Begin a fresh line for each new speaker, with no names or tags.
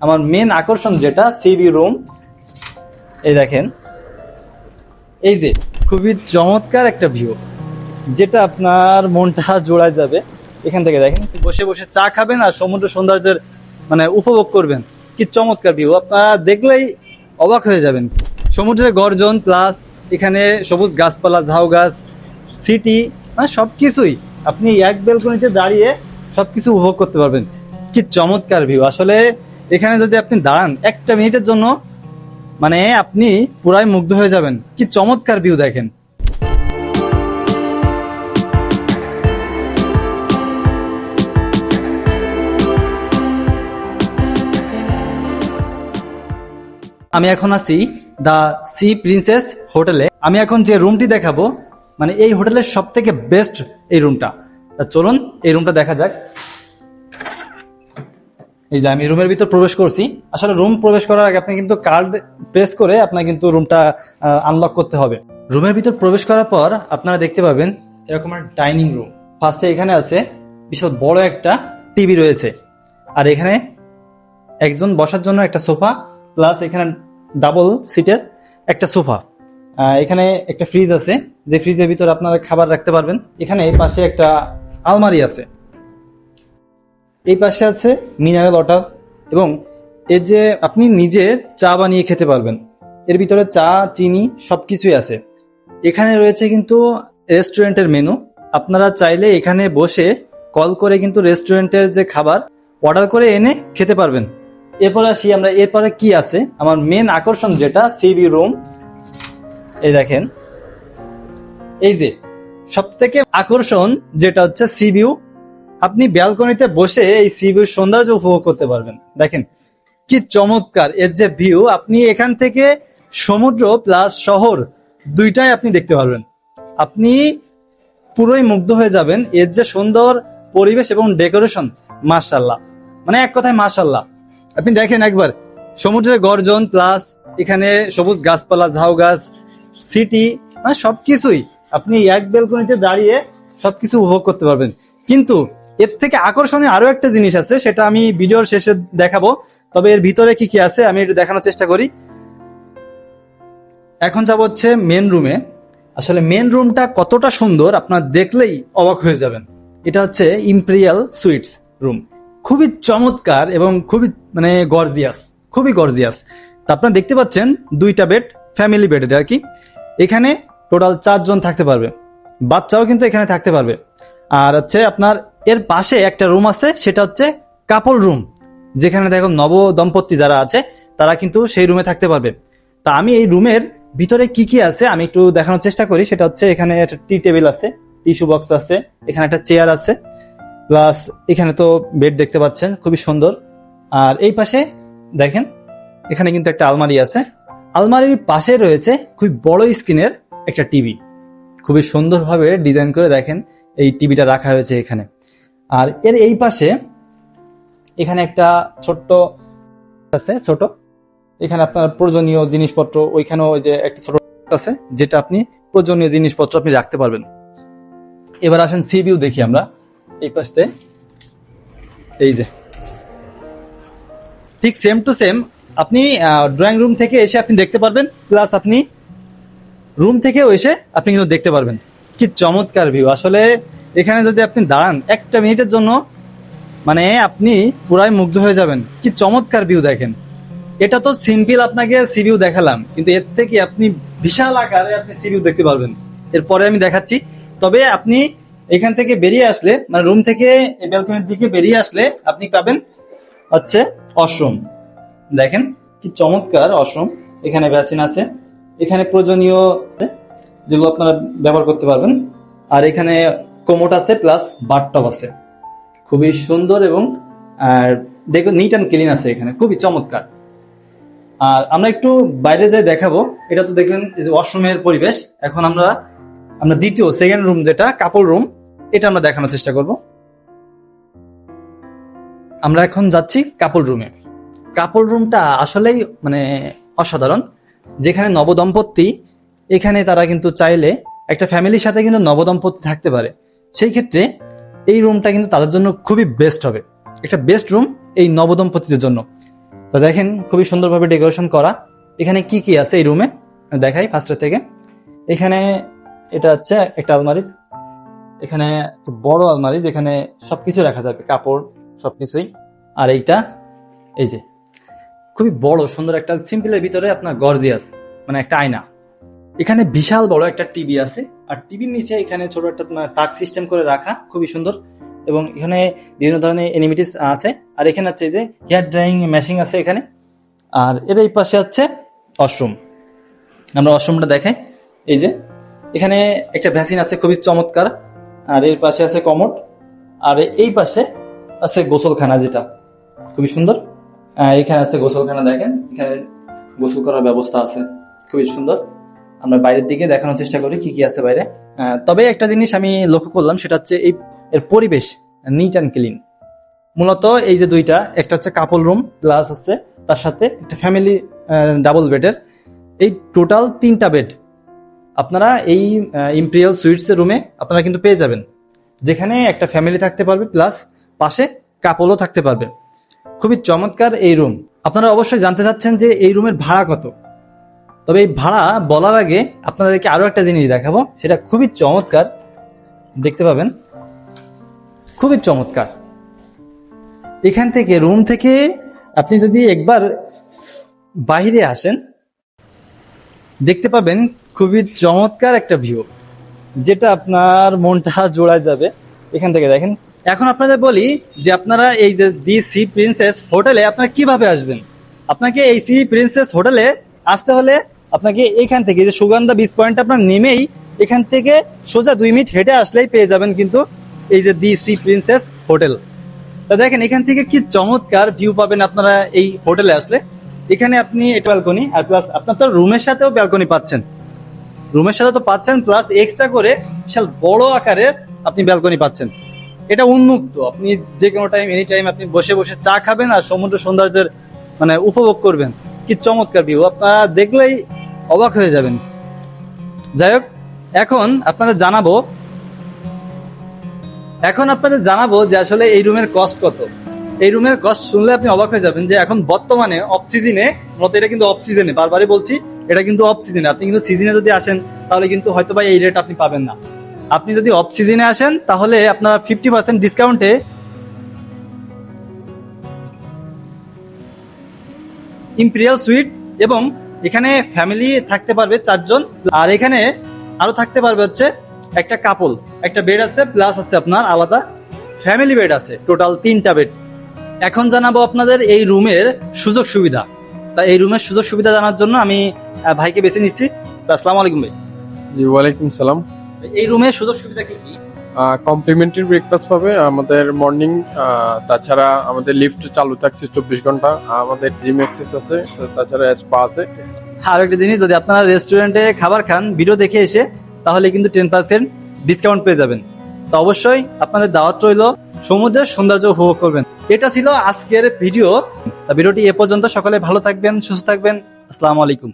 আমার মেন আকর্ষণ যেটা সিবি রুম এই দেখেন। এই যে, খুবই চমৎকার একটা ভিউ যেটা আপনার মনটা জোড়ায় যাবে। এখান থেকে দেখেন বসে বসে চা খাবেন আর সমুদ্র সৌন্দর্যের মানে উপভোগ করবেন। কি চমৎকার ভিউ আপনারা দেখলেই অবাক হয়ে যাবেন। সমুদ্রের গর্জন প্লাস এখানে সবুজ গাছপালা, ঝাউ গাছ সিটি মানে সব কিছুই আপনি এক বেলকনিতে দাঁড়িয়ে সব কিছু উপভোগ করতে পারবেন। কি চমৎকার ভিউ আসলে এখানে যদি আপনি দাঁড়ান, একটা মিনিটের জন্য মানে আপনি পুরাই মুগ্ধ হয়ে যাবেন। কি চমৎকার ভিউ দেখেন। আমি এখন আছি দা সি প্রিন্সেস হোটেলে। আমি এখন যে রুমটি দেখাবো মানে এই হোটেলের সব থেকে বেস্ট এই রুমটা চলুন, এই রুমটা দেখা যাক। এই যে আমি রুমের ভিতর প্রবেশ করছি। আসলে রুম প্রবেশ করার আগে আপনি কিন্তু কার্ড প্রেস করে আপনার কিন্তু রুমটা আনলক করতে হবে। রুমের ভিতর প্রবেশ করার পর আপনারা দেখতে পাবেন এরকম ডাইনিং রুম ফার্স্টে এখানে আছে বিশাল বড় একটা টিভি রয়েছে। আর এখানে একজন বসার জন্য একটা সোফা প্লাস এখানে ডাবল সিটের একটা সোফা। এখানে একটা ফ্রিজ আছে। যে ফ্রিজের ভিতর আপনারা খাবার রাখতে পারবেন। এখানে পাশে একটা আলমারি আছে। এই পাশে আছে মিনারেল ওয়াটার এবং এর যে আপনি নিজে চা বানিয়ে খেতে পারবেন। এর ভিতরে চা, চিনি সব কিছুই আছে। এখানে রয়েছে কিন্তু রেস্টুরেন্টের মেনু। আপনারা চাইলে এখানে বসে কল করে কিন্তু রেস্টুরেন্টের যে খাবার, অর্ডার করে এনে খেতে পারবেন। এরপর আসি আমরা, এরপরে কি আছে? আমার মেন আকর্ষণ যেটা সিবি রুম এই দেখেন। এই যে সব থেকে আকর্ষণ যেটা হচ্ছে সিভিউ আপনি ব্যালকনিতে বসে এই সিভিউর সৌন্দর্য উপভোগ করতে পারবেন। দেখেন, কি চমৎকার। এর যে ভিউ, আপনি এখান থেকে সমুদ্র প্লাস শহর দুইটাই আপনি দেখতে পারবেন। আপনি পুরোই মুগ্ধ হয়ে যাবেন। এর যে সুন্দর পরিবেশ এবং ডেকোরেশন মার্শাল্লাহ মানে এক কথায় মার্শাল্লাহ আপনি দেখেন একবার, সমুদ্রের গর্জন প্লাস এখানে সবুজ গাছপালা, ঝাউ গাছ, সিটি মানে সবকিছুই। আপনি এক বেলকনিতে দাঁড়িয়ে সবকিছু উপভোগ করতে পারবেন। কিন্তু এর থেকে আকর্ষণীয় আরও একটা জিনিস আছে, সেটা আমি ভিডিওর শেষে দেখাবো। তবে এর ভিতরে কি কি আছে, আমি একটু দেখানোর চেষ্টা করি। এখন যাব হচ্ছে মেন রুমে আসলে মেন রুমটা কতটা সুন্দর, আপনার দেখলেই অবাক হয়ে যাবেন। এটা হচ্ছে ইম্পেরিয়াল সুইটস রুম খুবই চমৎকার এবং খুবই মানে গর্জিয়াস খুবই গর্জিয়াস তা আপনারা দেখতে পাচ্ছেন, দুইটা বেড ফ্যামিলি বেড এটা আর কি এখানে টোটাল চারজন থাকতে পারবে। বাচ্চাও কিন্তু এখানে থাকতে পারবে। আর হচ্ছে আপনার এর পাশে একটা রুম আছে, সেটা হচ্ছে কাপল রুম যেখানে দেখো নব দম্পতি যারা আছে, তারা কিন্তু সেই রুমে থাকতে পারবে। তা আমি এই রুমের ভিতরে কি কি আছে, আমি একটু দেখানোর চেষ্টা করি। সেটা হচ্ছে এখানে একটা টি টেবিল আছে টিস্যু বক্স আছে, এখানে একটা চেয়ার আছে। প্লাস এখানে তো বেড দেখতে পাচ্ছেন, খুবই সুন্দর। আর এই পাশে দেখেন, এখানে কিন্তু একটা আলমারি আছে। আলমারির পাশে রয়েছে খুবই বড় স্ক্রিনের একটা টিভি। খুবই সুন্দরভাবে ডিজাইন করে দেখেন, এই টিভিটা রাখা হয়েছে এখানে। আর এর এই পাশে এখানে একটা ছোট্ট আছে, ছোট। এখানে আপনার প্রয়োজনীয় জিনিসপত্র, ওইখানেও ওই যে একটা ছোট আছে, যেটা আপনি প্রয়োজনীয় জিনিসপত্র আপনি রাখতে পারবেন। এবার আসেন সি ভিউ দেখি আমরা, এই পাশে এই যে। ঠিক সেম টু সেম আপনি ড্রয়িং রুম থেকে এসে আপনি দেখতে পারবেন প্লাস আপনি রুম থেকেও এসে আপনি কিন্তু দেখতে পারবেন। কি চমৎকার ভিউ আসলে এখানে যদি আপনি দাঁড়ান, একটা মিনিটের জন্য মানে আপনি পুরাই মুগ্ধ হয়ে যাবেন। কি চমৎকার ভিউ দেখেন। এটা তো সিম্পল আপনাকে সি ভিউ দেখালাম, কিন্তু এর থেকে আপনি বিশাল আকারে আপনি সি ভিউ দেখতে পারবেন। এরপরে আমি দেখাচ্ছি। তবে আপনি এখান থেকে বেরিয়ে আসলে মানে রুম থেকে ব্যালকনির দিকে বেরিয়ে আসলে আপনি পাবেন হচ্ছে অশ্রম। দেখেন কি চমৎকার অশ্রম। এখানে ভ্যাসিন আছে। এখানে প্রয়োজনীয়, যেগুলো আপনারা ব্যবহার করতে পারবেন। আর এখানে কোমোট আছে প্লাস বাথটব আছে। খুবই সুন্দর এবং, আর দেখো নিট অ্যান্ড ক্লিন আছে এখানে, খুবই চমৎকার। আর আমরা একটু বাইরে যাই দেখাবো, এটা তো দেখলেন ওয়াশরুমের পরিবেশ। এখন আমরা আমরা দ্বিতীয় সেকেন্ড রুম যেটা কাপড় রুম এটা আমরা দেখানোর চেষ্টা করব। আমরা এখন যাচ্ছি কাপড় রুমে কাপড় রুমটা আসলেই মানে অসাধারণ। যেখানে নবদম্পতি, এখানে তারা কিন্তু চাইলে একটা ফ্যামিলির সাথে কিন্তু নবদম্পতি থাকতে পারে। সেই ক্ষেত্রে এই রুমটা কিন্তু তাদের জন্য খুবই বেস্ট হবে। একটা বেস্ট রুম এই নবদম্পতিদের জন্য। তো দেখেন, খুবই সুন্দরভাবে ডেকোরেশন করা। এখানে কি কি আছে এই রুমে দেখাই ফার্স্টের থেকে। এখানে এটা হচ্ছে একটা আলমারি। এখানে বড় আলমারি যেখানে সবকিছু রাখা যাবে। কাপড়, সবকিছুই। আর এইটা, এই যে, খুবই বড়, সুন্দর একটা সিম্পলের ভিতরে আপনার গর্জিয়াস মানে একটা আয়না। এখানে বিশাল বড় একটা টিভি আছে। আর টিভির নিচে এখানে ছোট একটা মানে তাক সিস্টেম করে রাখা, খুবই সুন্দর। এবং এখানে বিভিন্ন ধরনের এনিমিটিস আছে। আর এখানে হচ্ছে যে হেয়ার ড্রাইং মেশিন আছে এখানে। আর এর এই পাশে হচ্ছে ওয়াশরুম আমরা ওয়াশরুমটা দেখাই। এই যে, এখানে একটা ভ্যাসিন আছে, খুবই চমৎকার। আর এর পাশে আছে কমোড। আর এই পাশে আছে গোসলখানা যেটা, খুবই সুন্দর। এখানে আছে গোসলখানা, দেখেন। এখানে গোসল করার ব্যবস্থা আছে, খুবই সুন্দর। আমরা বাইরের দিকে দেখানোর চেষ্টা করি কি কি আছে বাইরে। তবে একটা জিনিস আমি লক্ষ্য করলাম, সেটা হচ্ছে এই এর পরিবেশ নিট অ্যান্ড ক্লিন মূলত এই যে দুইটা, একটা হচ্ছে কাপল রুম প্লাস হচ্ছে তার সাথে একটা ফ্যামিলি ডাবল বেডের এই টোটাল তিনটা বেড আপনারা এই ইম্পেরিয়াল সুইটসের রুমে আপনারা কিন্তু পেয়ে যাবেন। যেখানে একটা ফ্যামিলি থাকতে পারবে প্লাস পাশে কাপলও থাকতে পারবে। খুবই চমৎকার এই রুম আপনারা অবশ্যই জানতে চাচ্ছেন যে এই রুমের ভাড়া কত। তবে এই ভাড়া বলার আগে আপনাদেরকে আরও একটা জিনিস দেখাবো। সেটা খুবই চমৎকার। দেখতে পাবেন। খুবই চমৎকার। এখান থেকে, রুম থেকে আপনি যদি একবার বাইরে আসেন, দেখতে পাবেন খুবই চমৎকার একটা ভিউ, যেটা আপনার মনটা জোড়ায় যাবে। এখান থেকে দেখেন। এখন আপনাদের বলি যে আপনারা এই যে দি সি প্রিন্সেস হোটেলে আপনারা কীভাবে আসবেন? আপনাকে এই সি প্রিন্সেস হোটেলে আসতে হলে আপনাকে এখান থেকে, যে সুগন্ধা বিচ পয়েন্ট আপনার নেমেই এখান থেকে সোজা দুই মিনিট হেঁটে আসলেই পেয়ে যাবেন কিন্তু এই যে দি সি প্রিন্সেস হোটেল তা দেখেন, এখান থেকে কি চমৎকার ভিউ পাবেন আপনারা এই হোটেলে আসলে। এখানে আপনি এটা ব্যালকনি আর প্লাস আপনার তো রুমের সাথেও ব্যালকনি পাচ্ছেন। রুমের সাথে তো পাচ্ছেন প্লাস এক্সট্রা করে বিশাল বড় আকারের আপনি ব্যালকনি পাচ্ছেন। এটা উন্মুক্ত। আপনি যে কোনো টাইম এনি টাইম আপনি বসে বসে চা খাবেন আর সমুদ্র সৌন্দর্যের মানে উপভোগ করবেন। কি চমৎকার ভিউ আপনারা দেখলেই অবাক হয়ে যাবেন। যাই হোক, এখন আপনাদের জানাব, এখন আপনাদের জানাব যে আসলে এই রুমের কস্ট কত। এই রুমের কস্ট শুনলে আপনি অবাক হয়ে যাবেন যে এখন বর্তমানে অফ সিজনে মতো এটা কিন্তু অফ সিজনে বারবারই বলছি, এটা কিন্তু অফ সিজনে আপনি কিন্তু সিজনে যদি আসেন, তাহলে কিন্তু হয়তো বা এই রেট আপনি পাবেন না। আপনি যদি অফ সিজনে আসেন, তাহলে আপনারা ফিফটি পার্সেন্ট ডিসকাউন্টে ইম্পেরিয়াল সুইট এবং এখানে ফ্যামিলি থাকতে পারবে চারজন। আর এখানে আরও থাকতে পারবে হচ্ছে একটা কাপল একটা বেড আছে প্লাস আছে আপনার আলাদা ফ্যামিলি বেড আছে টোটাল তিনটা বেড এখন জানাব আপনাদের এই রুমের সুযোগ সুবিধা। তা এই রুমের সুযোগ সুবিধা জানার জন্য আমি ভাইকে বেছে নিচ্ছি। আসসালামু আলাইকুম ভাই।
জি ওয়ালাইকুম সালাম।
এই রুমের সুযোগ সুবিধা কি কি?
কমপ্লিমেন্টারি ব্রেকফাস্ট পাবে। আমাদের মর্নিং তাছাড়া আমাদের লিফট চালু থাকছে চব্বিশ ঘণ্টা। আমাদের জিম অ্যাক্সেস আছে তাছাড়া স্পা আছে।
আর একটা জিনিস, যদি আপনারা রেস্টুরেন্টে খাবার খান ভিডিও দেখে এসে, তাহলে কিন্তু টেন পার্সেন্ট ডিসকাউন্ট পেয়ে যাবেন। তো অবশ্যই আপনাদের দাওয়াত রইল সমুদ্রের সৌন্দর্য উপভোগ করবেন। এটা ছিল আজকের ভিডিও ভিডিওটি এ পর্যন্ত, সকলে ভালো থাকবেন, সুস্থ থাকবেন। আসসালামু আলাইকুম।